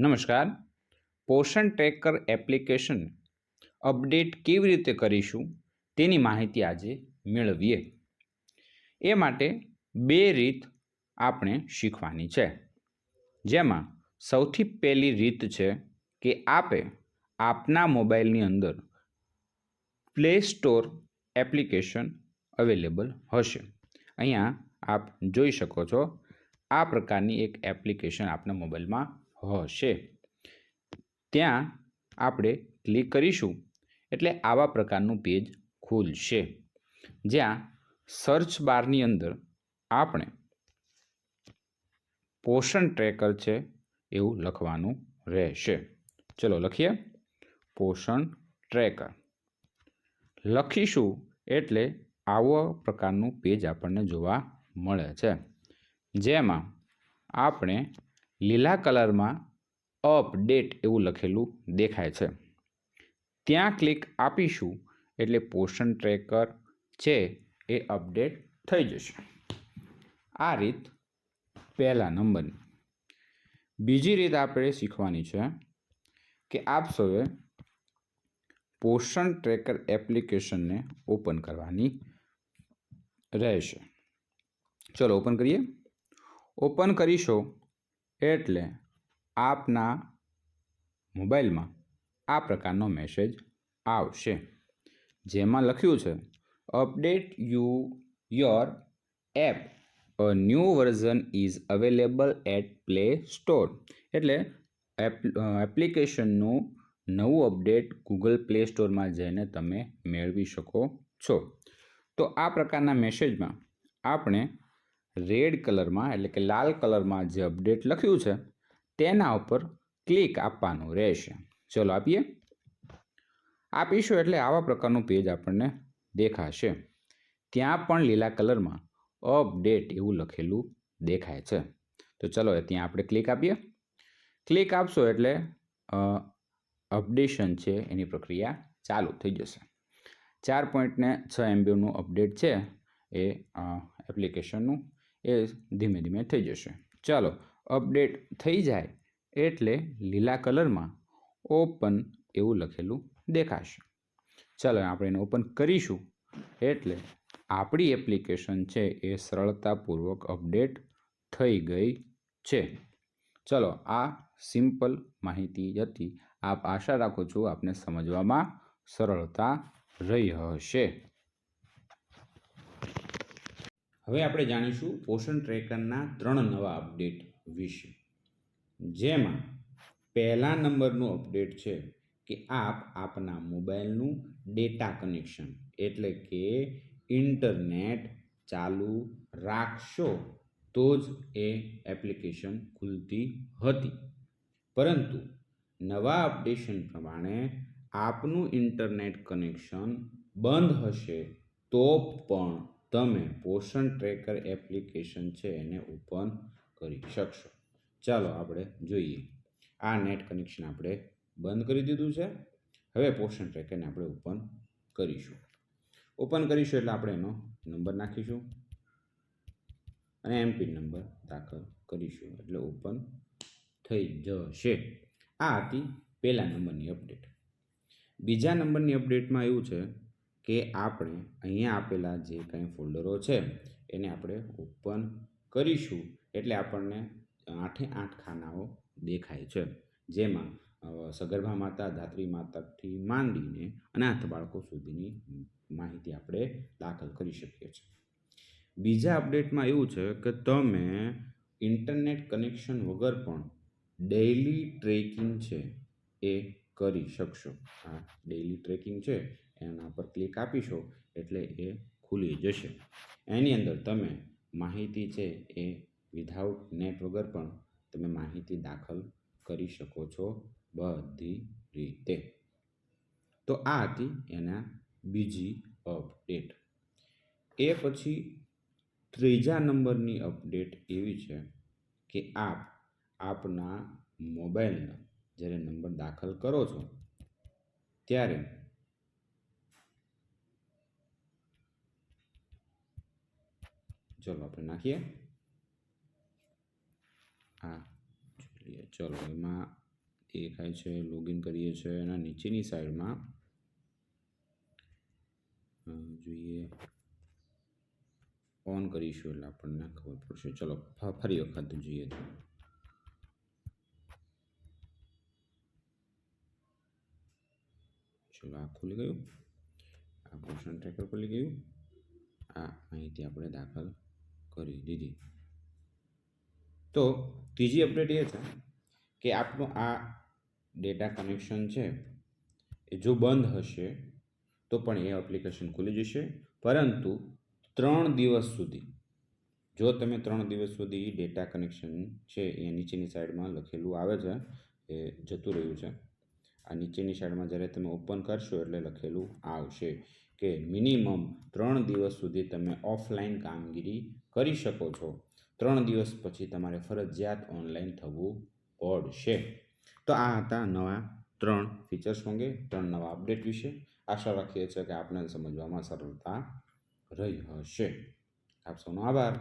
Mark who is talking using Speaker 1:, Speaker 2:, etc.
Speaker 1: નમસ્કાર. પોષણ tracker application update કેવી રીતે કરીશું તેની માહિતી આજે મેળવીએ. એ માટે બે રીત આપણે શીખવાની છે. જેમાં સૌથી પહેલી રીત છે કે આપે આપના મોબાઈલની અંદર પ્લે સ્ટોર એપ્લિકેશન અવેલેબલ હશે. અહીંયા આપ જોઈ શકો છો આ પ્રકારની એક એપ્લિકેશન આપના મોબાઈલમાં હશે. ત્યાં આપણે ક્લિક કરીશું એટલે આવા પ્રકારનું પેજ ખુલશે. જ્યાં સર્ચ બારની અંદર આપણે પોષણ ટ્રેકર છે એવું લખવાનું રહેશે. ચલો લખીએ. પોષણ ટ્રેકર લખીશું એટલે આવો પ્રકારનું પેજ આપણને જોવા મળે છે. જેમાં આપણે લીલા કલરમાં અપડેટ એવું લખેલું દેખાય છે. ત્યાં ક્લિક આપીશું એટલે પોષણ ટ્રેકર છે એ અપડેટ થઈ જશે. આ રીત પહેલા નંબરની બીજી રીત આપણે શીખવાની છે કે આપ સૌએ પોષણ ટ્રેકર એપ્લિકેશનને ઓપન કરવાની રહેશે. ચલો ઓપન કરીએ. ઓપન કરીશો એટલે આપના મોબાઈલમાં આ પ્રકારનો મેસેજ આવશે. જેમાં લખ્યું છે, update you your app. A new version is available at Play Store. એટલે એપ એપ્લિકેશનનું નવું અપડેટ ગૂગલ પ્લે સ્ટોરમાં જઈને તમે મેળવી શકો છો. તો આ પ્રકારના મેસેજમાં આપણે રેડ કલરમાં એટલે કે લાલ કલરમાં જે અપડેટ લખ્યું છે, તેના ઉપર ક્લિક આપવાનું રહેશે. ચલો આપીએ. આપીશું એટલે આવા પ્રકારનું પેજ આપણને દેખાશે. ત્યાં પણ લીલા કલરમાં અપડેટ એવું લખેલું દેખાય છે. તો ચલો ત્યાં આપણે ક્લિક આપીએ. ક્લિક આપશો એટલે અપડેશન છે, એની પ્રક્રિયા ચાલુ થઈ જશે. ચાર પોઈન્ટને છ એમબીનું અપડેટ છે, એ એપ્લિકેશનનું એ ધીમે ધીમે થઈ જશે. ચાલો, અપડેટ થઈ જાય એટલે લીલા કલરમાં ઓપન એવું લખેલું દેખાશે. ચાલો આપણે એને ઓપન કરીશું. એટલે આપણી એપ્લિકેશન છે એ સરળતાપૂર્વક અપડેટ થઈ ગઈ છે. ચલો, આ સિમ્પલ માહિતી હતી. આપ આશા રાખું છું આપને સમજવામાં સરળતા રહી હશે. હવે આપણે જાણીશું પોષણ ટ્રેકરના ત્રણ નવા અપડેટ વિશે. જેમાં પહેલા નંબરનું અપડેટ છે કે આપ આપના મોબાઈલનું ડેટા કનેક્શન એટલે કે ઇન્ટરનેટ ચાલુ રાખશો તો જ એ એપ્લિકેશન ખુલતી હતી. પરંતુ નવા અપડેશન પ્રમાણે આપનું ઇન્ટરનેટ કનેક્શન બંધ હશે તો પણ તમે પોષણ ટ્રેકર એપ્લિકેશન છે એને ઓપન કરી શકશો. ચાલો આપણે જોઈએ. આ નેટ કનેક્શન આપણે બંધ કરી દીધું છે. હવે પોષણ ટ્રેકરને આપણે ઓપન કરીશું. ઓપન કરીશું એટલે આપણે એનો નંબર નાખીશું. અને એમપિન નંબર દાખલ કરીશું. એટલે ઓપન થઈ જશે. આ હતી પહેલા નંબરની અપડેટ. બીજા નંબરની અપડેટમાં એવું છે કે આપણે અહીંયા આપેલા જે કંઈ ફોલ્ડરો છે, એને આપણે ઓપન કરીશું. એટલે આપણને આઠે આઠ ખાનાઓ દેખાય છે. જેમાં સગર્ભા માતા, ધાત્રી માતાથી માંડીને અનાથ બાળકો સુધીની માહિતી આપણે દાખલ કરી શકીએ છીએ. બીજા અપડેટમાં એવું છે કે તમે ઇન્ટરનેટ કનેક્શન વગર પણ ડેઇલી ટ્રેકિંગ છે એ કરી શકશો. આ ડેઇલી ટ્રેકિંગ છે, એના પર ક્લિક આપીશો, એટલે એ ખુલી જશે. એની અંદર તમે માહિતી છે એ વિધાઉટ નેટ વગર પણ તમે માહિતી દાખલ કરી શકો છો બધી રીતે. તો આ હતી એના બીજી અપડેટ એ પછી ત્રીજા નંબરની અપડેટ એવી છે કે આપ આપના મોબાઈલના જ્યારે નંબર દાખલ કરો છો, ત્યારે ચલો આપણે નાખીએ. હા, જોઈએ. ચલો, એમાં દેખાય છે લોગિન કરીએ છીએ એના નીચેની સાઈડમાં જોઈએ. ઓન કરીશું એટલે આપણને ખબર પડશે. ચલો, ફરી વખત જોઈએ. ચલો, આ ખુલી ગયું? આ પોષણ ટ્રેકર ખુલી ગયું? આ માહિતી આપણે દાખલ કરી દીધી. તો ત્રીજી અપડેટ એ છે કે આપનું આ ડેટા કનેક્શન છે એ જો બંધ હશે, તો પણ એ એપ્લિકેશન ખુલી જશે. પરંતુ ત્રણ દિવસ સુધી, જો તમે ત્રણ દિવસ સુધી ડેટા કનેક્શન છે એ નીચેની સાઈડમાં લખેલું આવે છે, એ જતું રહ્યું છે. આ નીચેની સાઈડમાં જ્યારે તમે ઓપન કરશો એટલે લખેલું આવશે કે મિનિમમ ત્રણ દિવસ સુધી તમે ઓફલાઈન કામગીરી કરી શકો છો. ત્રણ દિવસ પછી તમારે ફરજિયાત ઓનલાઈન થવું પડશે. તો આ હતા નવા ત્રણ ફીચર્સ અંગે, ત્રણ નવા અપડેટ વિશે. આશા રાખીએ છીએ કે આપને સમજવામાં સરળતા રહી હશે. આપ સૌનો આભાર.